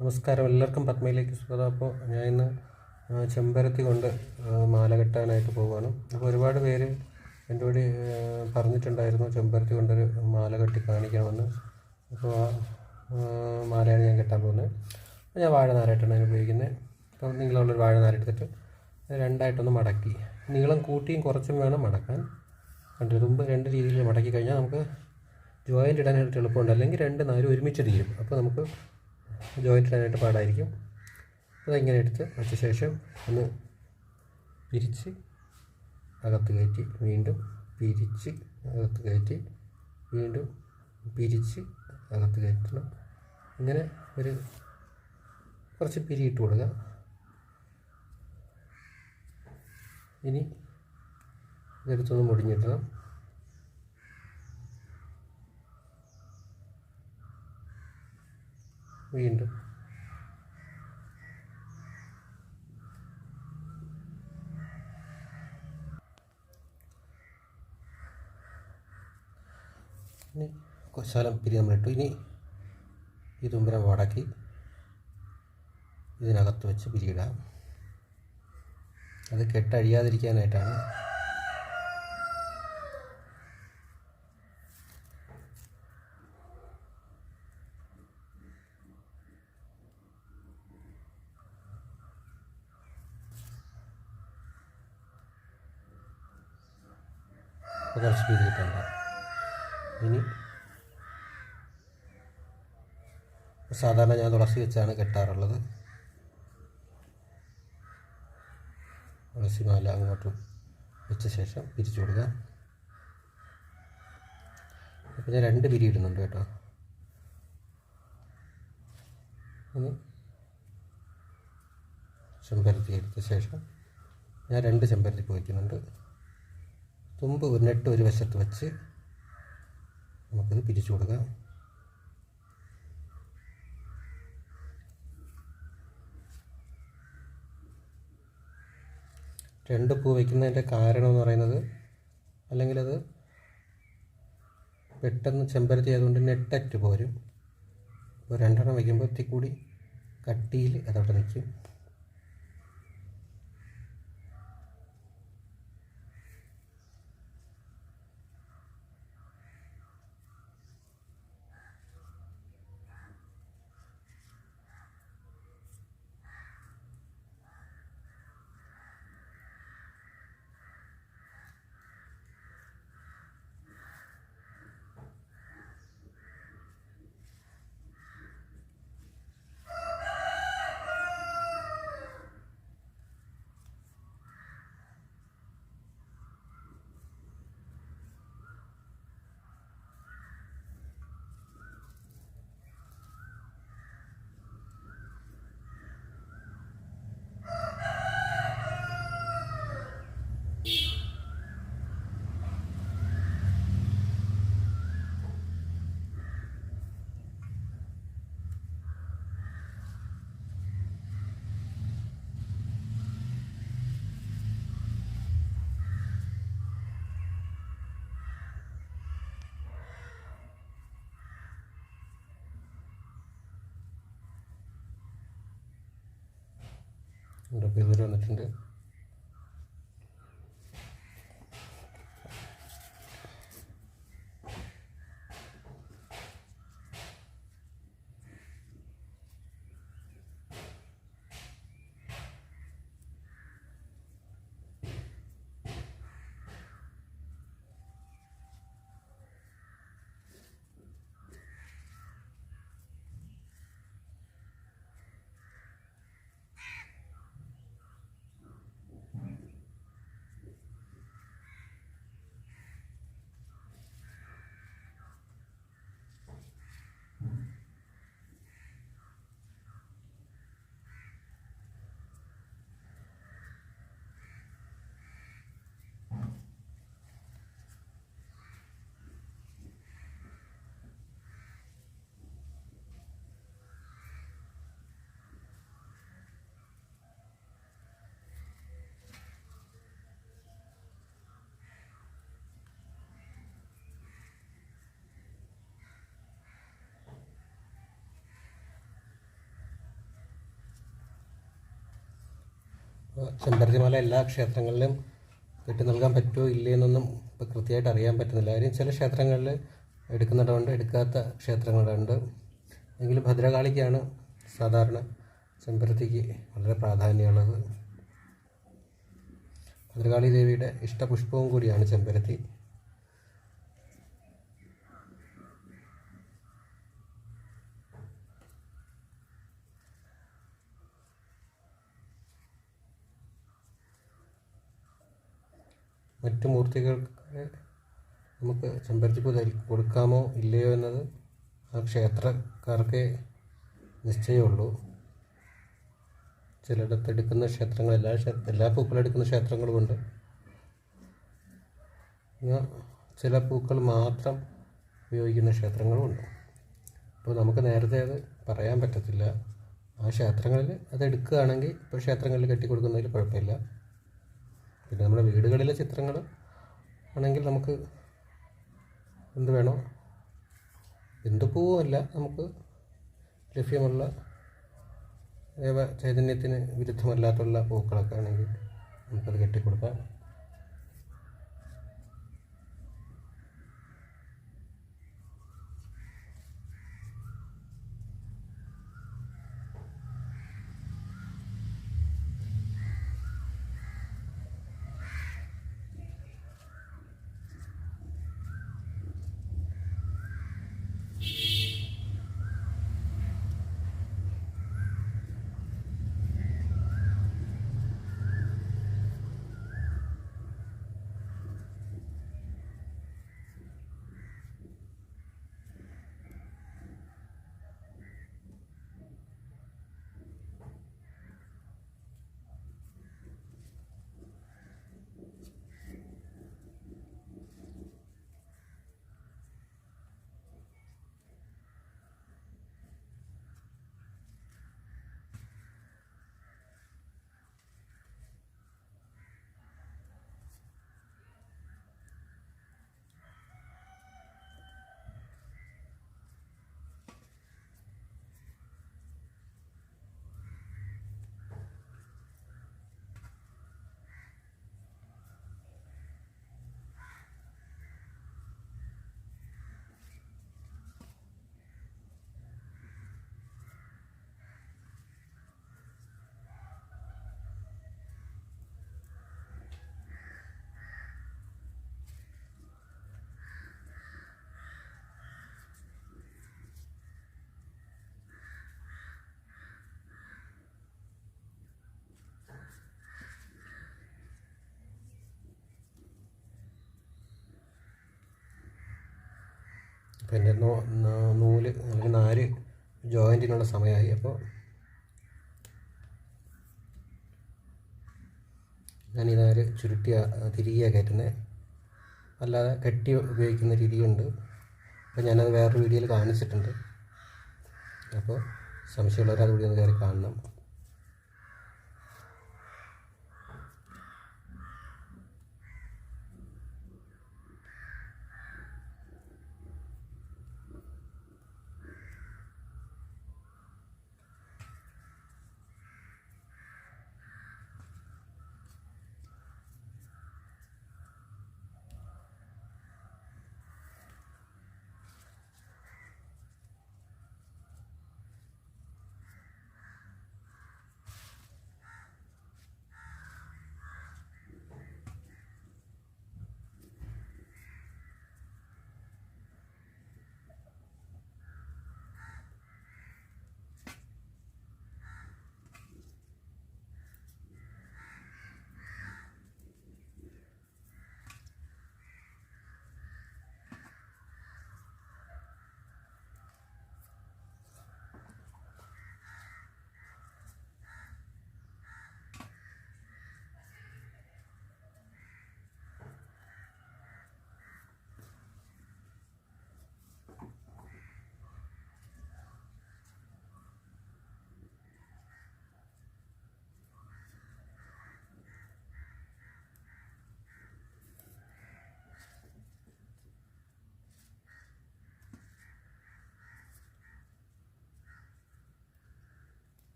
നമസ്കാരം. എല്ലാവർക്കും പത്മയിലേക്ക് സ്വാഗതം. അപ്പോൾ ഞാൻ ഇന്ന് ചെമ്പരത്തി കൊണ്ട് മാല കെട്ടാനായിട്ട് പോവുകയാണ് അപ്പോൾ ഒരുപാട് പേര് എന്റെ കൂടി പറഞ്ഞിട്ടുണ്ടായിരുന്നു ചെമ്പരത്തി കൊണ്ടൊരു മാല കെട്ടി കാണിക്കണമെന്ന്. അപ്പോൾ ആ മാലയാണ് ഞാൻ കെട്ടാൻ പോകുന്നത്. അപ്പോൾ ഞാൻ വാഴ നാരായിട്ടാണ് അതിന് ഉപയോഗിക്കുന്നത്. അപ്പോൾ നിങ്ങളുള്ളൊരു വാഴ നാര എടുത്തിട്ട് അത് രണ്ടായിട്ടൊന്ന് മടക്കി. നീളം കൂട്ടിയും കുറച്ചും വേണം മടക്കാൻ. കണ്ടു തുമ്പ് രണ്ട് രീതിയിൽ മടക്കി കഴിഞ്ഞാൽ നമുക്ക് ജോയിന്റ് ഇടാനായിട്ട് എളുപ്പമുണ്ട്. അല്ലെങ്കിൽ രണ്ട് നാല് ഒരുമിച്ച് തീരും. അപ്പോൾ നമുക്ക് ജോയിന്റ് ഇടാനായിട്ട് പാടായിരിക്കും. അതിങ്ങനെ എടുത്ത് വെച്ച ശേഷം ഒന്ന് പിരിച്ച് അകത്ത് കയറ്റി വീണ്ടും പിരിച്ച് അകത്ത് കയറ്റി വീണ്ടും പിരിച്ച് അകത്ത് കയറ്റണം. ഇങ്ങനെ ഒരു കുറച്ച് പിരിയിട്ട് കൊടുക്കുക ഇനി ഇതെടുത്തൊന്ന് മുടിഞ്ഞിടണം വീണ്ടും. ഇനി ശകലം പിരി നമ്മളിട്ടു. ഇനി ഈ തുമ്പരം വടക്കി ഇതിനകത്ത് വെച്ച് പിരിയിടാം. അത് കെട്ടഴിയാതിരിക്കാനായിട്ടാണ് കുറച്ച് പിരിയിട്ടുണ്ട് ഇനി സാധാരണ ഞാൻ തുളസി വെച്ചാണ് കെട്ടാറുള്ളത്. തുളസി മാല അങ്ങോട്ട് വെച്ച ശേഷം പിരിച്ചു കൊടുക്കുക. അപ്പോൾ ഞാൻ രണ്ട് പിരി ഇടുന്നുണ്ട് കേട്ടോ. ഒന്ന് ചെമ്പരത്തി എടുത്ത ശേഷം ഞാൻ രണ്ട് ചെമ്പരത്തി പോയിക്കുന്നുണ്ട് തുമ്പ് ഒരു നെട്ട് ഒരു വശത്ത് വെച്ച് നമുക്കിത് പിരിച്ചു കൊടുക്കാം. രണ്ട് പൂ വയ്ക്കുന്നതിന്റെ കാരണം എന്ന് പറയുന്നത് അല്ലെങ്കിൽ അത് പെട്ടെന്ന് ചെമ്പരത്തി ആയതുകൊണ്ട് നെട്ടറ്റ് പോരും. അപ്പോൾ രണ്ടെണ്ണം വയ്ക്കുമ്പോൾ ഇത്തിരി കൂടി കട്ടിയിൽ അതവിടെ നിൽക്കും. ഇവിടെ ഇപ്പോൾ ഇതുവരെ വന്നിട്ടുണ്ട് ചെമ്പരത്തിമാല എല്ലാ ക്ഷേത്രങ്ങളിലും കെട്ടി നൽകാൻ പറ്റുമോ ഇല്ലയെന്നൊന്നും ഇപ്പോൾ കൃത്യമായിട്ട് അറിയാൻ പറ്റുന്നില്ല. കാര്യം ചില ക്ഷേത്രങ്ങളിൽ എടുക്കുന്നിടമുണ്ട് എടുക്കാത്ത ക്ഷേത്രങ്ങളുണ്ട്. എങ്കിലും ഭദ്രകാളിക്കാണ് സാധാരണ ചെമ്പരത്തിക്ക് വളരെ പ്രാധാന്യമുള്ളത്. ഭദ്രകാളി ദേവിയുടെ ഇഷ്ടപുഷ്പവും കൂടിയാണ് ചെമ്പരത്തി. മറ്റു മൂർത്തികൾക്ക് നമുക്ക് ചെമ്പരത്തിപ്പൂ ധരി കൊടുക്കാമോ ഇല്ലയോ എന്നത് ആ ക്ഷേത്രക്കാർക്കേ നിശ്ചയമുള്ളൂ. ചിലയിടത്ത് എടുക്കുന്ന ക്ഷേത്രങ്ങൾ എല്ലാ എല്ലാ പൂക്കളും എടുക്കുന്ന ക്ഷേത്രങ്ങളുമുണ്ട്. എന്നാൽ ചില പൂക്കൾ മാത്രം ഉപയോഗിക്കുന്ന ക്ഷേത്രങ്ങളുമുണ്ട്. അപ്പോൾ നമുക്ക് നേരത്തെ അത് പറയാൻ പറ്റത്തില്ല. ആ ക്ഷേത്രങ്ങളിൽ അത് എടുക്കുകയാണെങ്കിൽ ഇപ്പോൾ ക്ഷേത്രങ്ങളിൽ കെട്ടിക്കൊടുക്കുന്നതിൽ കുഴപ്പമില്ല. പിന്നെ നമ്മുടെ വീടുകളിലെ ചിത്രങ്ങൾ ആണെങ്കിൽ നമുക്ക് എന്ത് വേണോ എന്ത് പൂവുമല്ല നമുക്ക് ലഭ്യമുള്ള ചൈതന്യത്തിന് വിരുദ്ധമല്ലാത്തുള്ള പൂക്കളൊക്കെ ആണെങ്കിൽ നമുക്കത് കെട്ടിക്കൊടുക്കാം. പിന്നെ നൂൽ അല്ലെങ്കിൽ നാല് ജോയിന്റിനുള്ള സമയമായി. അപ്പോൾ നാര് ചുരുട്ടി തിരികെ കയറ്റുന്നത് അല്ലാതെ കെട്ടി ഉപയോഗിക്കുന്ന രീതിയുണ്ട്. അപ്പോൾ ഞാനത് വേറൊരു വീഡിയോയിൽ കാണിച്ചിട്ടുണ്ട്. അപ്പോൾ സംശയമുള്ളവർ അത് ഒന്ന് കയറി കാണണം.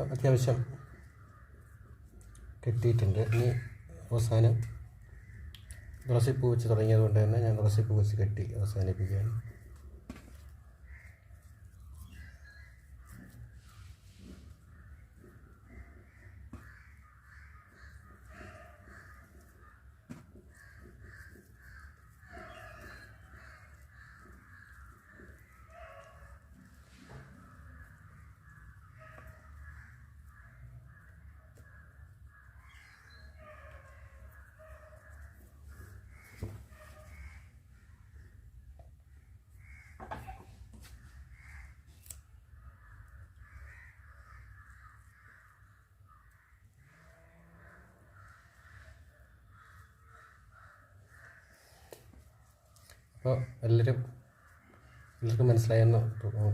അത്യാവശ്യം കിട്ടിയിട്ടുണ്ട്. ഇനി അവസാനം തുളസിപ്പൂ വെച്ച് തുടങ്ങിയത് കൊണ്ട് തന്നെ ഞാൻ തുളസിപ്പൂ വെച്ച് കെട്ടി അവസാനിപ്പിക്കുകയാണ്. അപ്പോൾ എല്ലാവരും എല്ലാവർക്കും മനസ്സിലായെന്ന്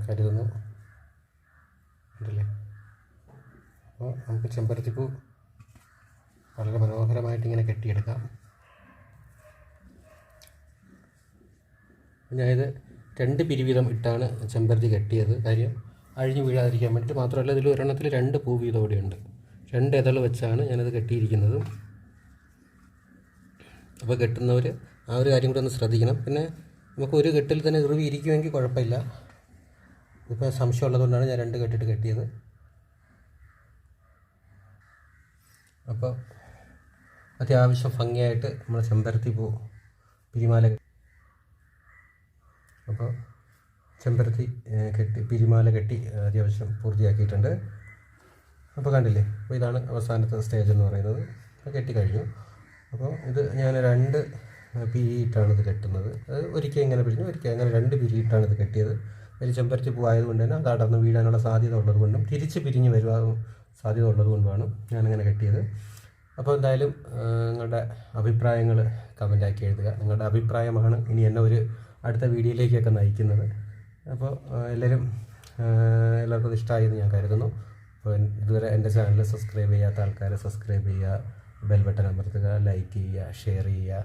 കരുതുന്നു. ഉണ്ടല്ലേ? അപ്പോൾ നമുക്ക് ചെമ്പരത്തിപ്പൂ വളരെ മനോഹരമായിട്ട് ഇങ്ങനെ കെട്ടിയെടുക്കാം. ഞാനിത് രണ്ട് പിരിവീതം ഇട്ടാണ് ചെമ്പരത്തി കെട്ടിയത്. കാര്യം അഴിഞ്ഞു വീഴാതിരിക്കാൻ വേണ്ടിയിട്ട് മാത്രമല്ല ഇതിൽ ഒരെണ്ണത്തിൽ രണ്ട് പൂ വീതം കൂടിയുണ്ട്. രണ്ട് ഇതൾ വെച്ചാണ് ഞാനത് കെട്ടിയിരിക്കുന്നത്. അപ്പോൾ കെട്ടുന്നവർ ആ ഒരു കാര്യം കൂടെ ഒന്ന് ശ്രദ്ധിക്കണം. പിന്നെ നമുക്ക് ഒരു കെട്ടിൽ തന്നെ ഇറുവി ഇരിക്കുമെങ്കിൽ കുഴപ്പമില്ല. ഇപ്പോൾ സംശയം ഉള്ളതുകൊണ്ടാണ് ഞാൻ രണ്ട് കെട്ടിട്ട് കെട്ടിയത്. അപ്പോൾ അത്യാവശ്യം ഭംഗിയായിട്ട് നമ്മൾ ചെമ്പരത്തി പൂ പിരിമാല അപ്പോൾ ചെമ്പരത്തി കെട്ടി പിരിമാല കെട്ടി അത്യാവശ്യം പൂർത്തിയാക്കിയിട്ടുണ്ട്. അപ്പോൾ കണ്ടില്ലേ? അപ്പോൾ ഇതാണ് അവസാനത്തെ സ്റ്റേജ് എന്ന് പറയുന്നത്. കെട്ടി കെട്ടിക്കഴിഞ്ഞു അപ്പോൾ ഇത് ഞാൻ രണ്ട് പിരിയിട്ടാണ് ഇത് കെട്ടുന്നത്. അത് ഒരിക്കൽ ഇങ്ങനെ പിരിഞ്ഞു ഒരിക്കൽ അങ്ങനെ രണ്ട് പിരിയിട്ടാണ് ഇത് കെട്ടിയത്. ഒരു ചെമ്പരത്തി പൂവായതുകൊണ്ട് തന്നെ അത് അടർന്ന് വീഴാനുള്ള സാധ്യത ഉള്ളത് കൊണ്ടും തിരിച്ച് പിരിഞ്ഞ് വരുവാൻ സാധ്യത ഉള്ളത് കൊണ്ടുമാണ് ഞാനങ്ങനെ കെട്ടിയത്. അപ്പോൾ എന്തായാലും നിങ്ങളുടെ അഭിപ്രായങ്ങൾ കമന്റാക്കി എഴുതുക. നിങ്ങളുടെ അഭിപ്രായമാണ് ഇനി എന്നെ ഒരു അടുത്ത വീഡിയോയിലേക്കൊക്കെ നയിക്കുന്നത്. അപ്പോൾ എല്ലാവരും എല്ലാവർക്കും ഇഷ്ടമായെന്ന് ഞാൻ കരുതുന്നു. അപ്പോൾ ഇതുവരെ എന്റെ ചാനൽ സബ്സ്ക്രൈബ് ചെയ്യാത്ത ആൾക്കാരെ സബ്സ്ക്രൈബ് ചെയ്യുക ബെൽ ബട്ടൺ അമർത്തുക ലൈക്ക് ചെയ്യുക ഷെയർ ചെയ്യുക.